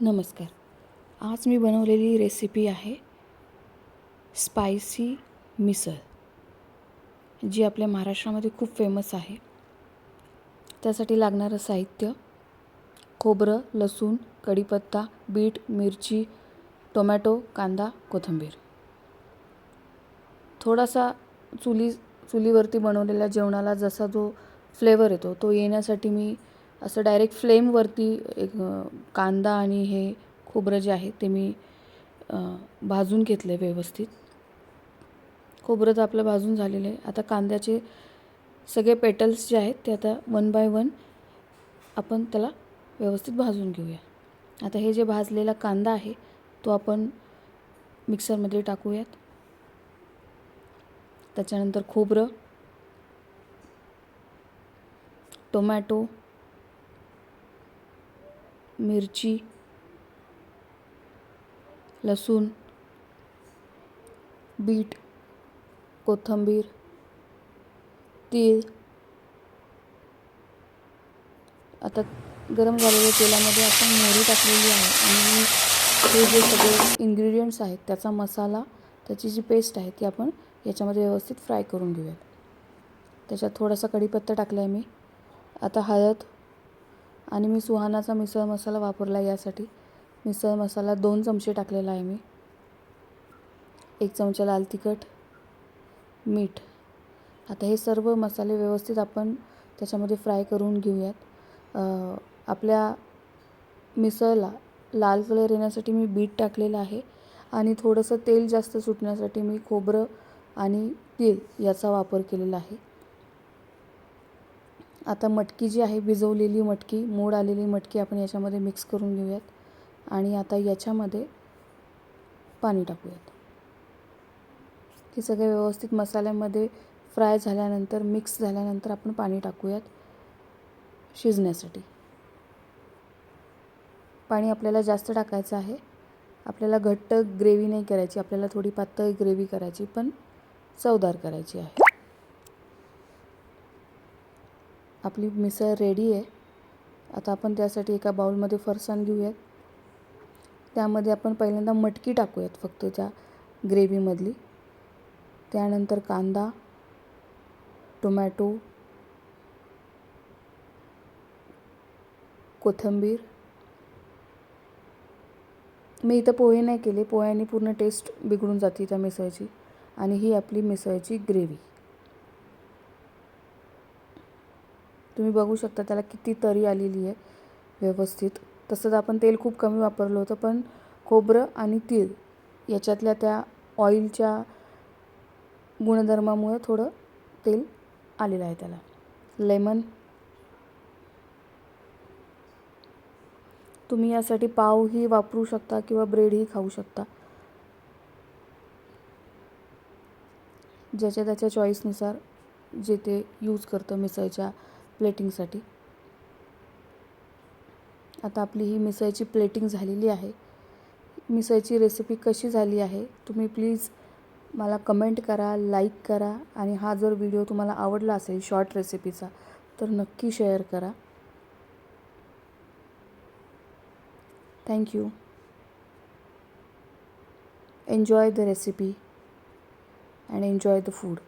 नमस्कार. आज मी बनवलेली रेसिपी आहे स्पायसी मिसळ जी आपल्या महाराष्ट्रामध्ये खूप फेमस आहे. त्यासाठी लागणारं साहित्य खोबरं लसूण कढीपत्ता बीट मिरची टोमॅटो कांदा कोथिंबीर. थोडासा चुली चुलीवरती बनवलेल्या जेवणाला जसा जो फ्लेवर येतो तो येण्यासाठी मी असं डायरेक्ट फ्लेमवरती एक कांदा आणि हे खोबरं जे आहे ते मी भाजून घेतलं आहे व्यवस्थित. खोबरं तर आपलं भाजून झालेलं आहे. आता कांद्याचे सगळे पेटल्स जे आहेत ते आता वन बाय वन आपण त्याला व्यवस्थित भाजून घेऊया. आता हे जे भाजलेला कांदा आहे तो आपण मिक्सरमध्ये टाकूयात. त्याच्यानंतर खोबरं टोमॅटो मिरची लसूण बीट कोथिंबीर तीळ. आता गरम झालेल्या तेलामध्ये आपण मोहरी टाकलेली आहे आणि हे जे सगळे इन्ग्रेडियंट्स आहेत त्याचा मसाला त्याची जी पेस्ट आहे ती आपण याच्यामध्ये व्यवस्थित फ्राय करून घेऊयात. त्याच्यात थोडासा कढीपत्ता टाकला आहे मी. आता हळद आणि मी सुहानाचा मिसळ मसाला वापरला यासाठी. मिसळ मसाला दोन चमचे टाकलेला आहे मी. एक चमचा लाल तिखट मीठ. आता हे सर्व मसाले व्यवस्थित आपण त्याच्यामध्ये फ्राय करून घेऊयात. आपल्या मिसळला लाल कलर येण्यासाठी मी बीट टाकलेलं आहे आणि थोडंसं तेल जास्त सुटण्यासाठी मी खोबरं आणि तीळ याचा वापर केलेला आहे. आता मटकी जी आहे भिजवलेली मटकी मोड आलेली मटकी आपण याच्यामध्ये मिक्स करून घेऊयात. आणि आता याच्यामध्ये पाणी टाकूयात. हे सगळे व्यवस्थित मसाल्यामध्ये फ्राय झाल्यानंतर मिक्स झाल्यानंतर आपण पाणी टाकूयात शिजण्यासाठी. पाणी आपल्याला जास्त टाकायचं आहे. आपल्याला घट्ट ग्रेव्ही नाही करायची आपल्याला थोडी पातळ ग्रेव्ही करायची पण चवदार करायची आहे. आपली मिसळ रेडी आहे. आता आपण त्यासाठी एका बाउलमध्ये फरसाण घेऊयात. त्यामध्ये आपण पहिल्यांदा मटकी टाकूयात फक्त त्या ग्रेव्हीमधली. त्यानंतर कांदा टोमॅटो कोथिंबीर. मी इथं पोहे नाही केले पोह्याने पूर्ण टेस्ट बिघडून जाते त्या मिसळची. आणि ही आपली मिसळची ग्रेव्ही. तुम्ही बघू शकता त्याला किती तरी आलेली आहे व्यवस्थित. तसंच आपण तेल खूप कमी वापरलं होतं पण खोबरं आणि तीळ याच्यातल्या त्या ऑइलच्या गुणधर्मामुळे थोडं तेल आलेलं आहे त्याला. लेमन. तुम्ही यासाठी पावही वापरू शकता किंवा ब्रेडही खाऊ शकता. ज्याच्या त्याच्या चॉईसनुसार जे ते यूज करतं मिसळच्या प्लेटिंगसाठी. आता आपली ही मिसळची प्लेटिंग झालेली आहे. मिसळची रेसिपी कशी झाली आहे तुम्ही प्लीज मला कमेंट करा लाईक करा आणि हा जर व्हिडिओ तुम्हाला आवडला असेल शॉर्ट रेसिपीचा तर नक्की शेअर करा. Thank you. Enjoy the recipe and enjoy the food.